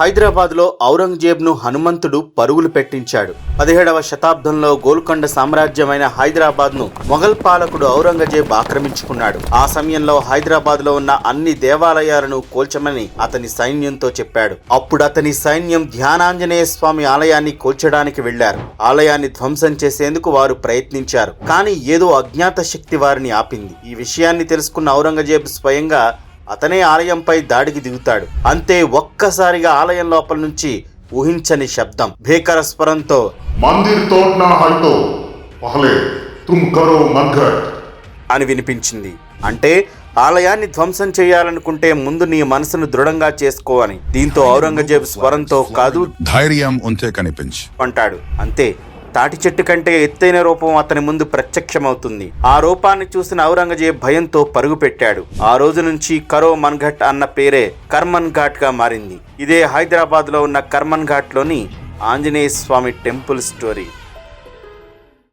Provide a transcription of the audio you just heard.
హైదరాబాద్లో ఔరంగజేబ్ను హనుమంతుడు పరుగులు పెట్టించాడు. పదిహేడవ శతాబ్దంలో గోల్కొండ సామ్రాజ్యమైన హైదరాబాద్ను మొఘల్ పాలకుడు ఔరంగజేబ్ ఆక్రమించుకున్నాడు. ఆ సమయంలో హైదరాబాద్లో ఉన్న అన్ని దేవాలయాలను కూల్చమని అతని సైన్యంతో చెప్పాడు. అప్పుడు అతని సైన్యం ధ్యానాంజనేయ స్వామి ఆలయాన్ని కూల్చడానికి వెళ్ళారు ఆలయాన్ని ధ్వంసం చేసేందుకు వారు ప్రయత్నించారు. కానీ ఏదో అజ్ఞాత శక్తి వారిని ఆపింది. ఈ విషయాన్ని తెలుసుకున్న ఔరంగజేబ్ స్వయంగా అతనే ఆలయంపై దాడికి దిగుతాడు. అంతే ఒక్కసారిగా ఆలయం లోపల నుంచి ఊహించని శబ్దం. భీకర స్వరంతో అని వినిపించింది. అంటే ఆలయాన్ని ధ్వంసం చేయాలనుకుంటే ముందు నీ మనసును దృఢంగా చేసుకో అని. దీంతో ఔరంగజేబు స్వరంతో కాదు ధైర్యం ఉంటే అంటాడు. అంతే తాటి చెట్టు కంటే ఎత్తైన రూపం అతని ముందు ప్రత్యక్షమవుతుంది. ఆ రూపాన్ని చూసిన ఔరంగజేబ్ భయంతో పరుగు పెట్టాడు. ఆ రోజు నుంచి కరో మన్ఘట్ అన్న పేరే కర్మన్ ఘాట్గా మారింది. ఇదే హైదరాబాద్లో ఉన్న కర్మన్ ఘాట్లోని ఆంజనేయ స్వామి టెంపుల్ స్టోరీ.